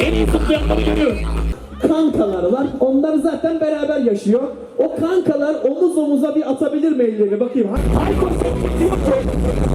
En iyi kutlayanları görüyoruz. kankaları var. Onlar zaten beraber yaşıyor. O kankalar omuz omuza bir atabilir mi ellerini? Bakayım. Ha- Hayko oynamayalım.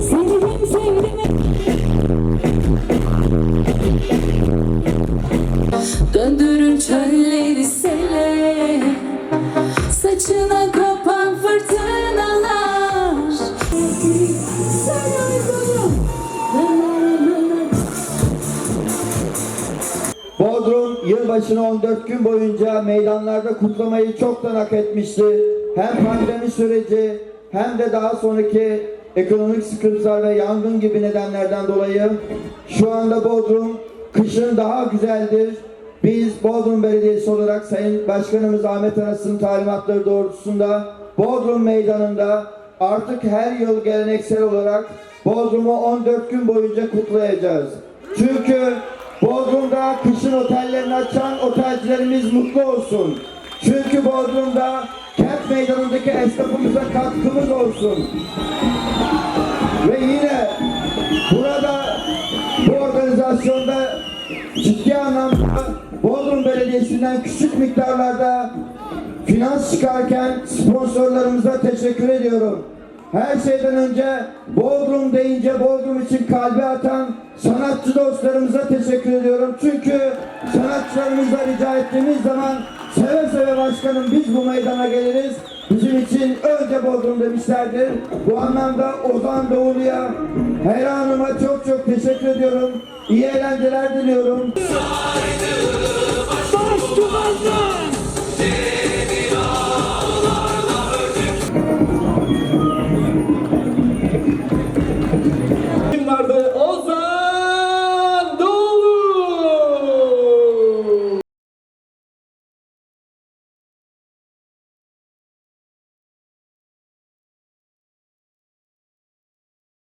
Sevdim sevdim Döndürür çölleri sele Saçına kopan fırtınalar Sen Bodrum yılbaşını 14 gün boyunca meydanlarda kutlamayı çoktan hak etmişti. Hem pandemi süreci hem de daha sonraki ekonomik sıkıntılar ve yangın gibi nedenlerden dolayı şu anda Bodrum kışın daha güzeldir. Biz Bodrum Belediyesi olarak Sayın Başkanımız Ahmet Aras'ın talimatları doğrultusunda Bodrum Meydanı'nda artık her yıl geleneksel olarak Bodrum'u 14 gün boyunca kutlayacağız. Çünkü Bodrum'da kışın otellerini açan otelcilerimiz mutlu olsun. Çünkü Bodrum'da meydanındaki esnafımıza katkımız olsun. Ve yine burada bu organizasyonda ciddi anlamda Bodrum Belediyesi'nden küçük miktarlarda finans çıkarken sponsorlarımıza teşekkür ediyorum. Her şeyden önce Bodrum deyince Bodrum için kalbi atan sanatçı dostlarımıza teşekkür ediyorum. Çünkü sanatçılarımızla rica ettiğimiz zaman seve seve başkanım biz bu meydana geliriz. Bizim için önce Bodrum demişlerdir. Bu anlamda Ozan Doğulu'ya, Hera Hanım'a çok çok teşekkür ediyorum. İyi eğlenceler diliyorum.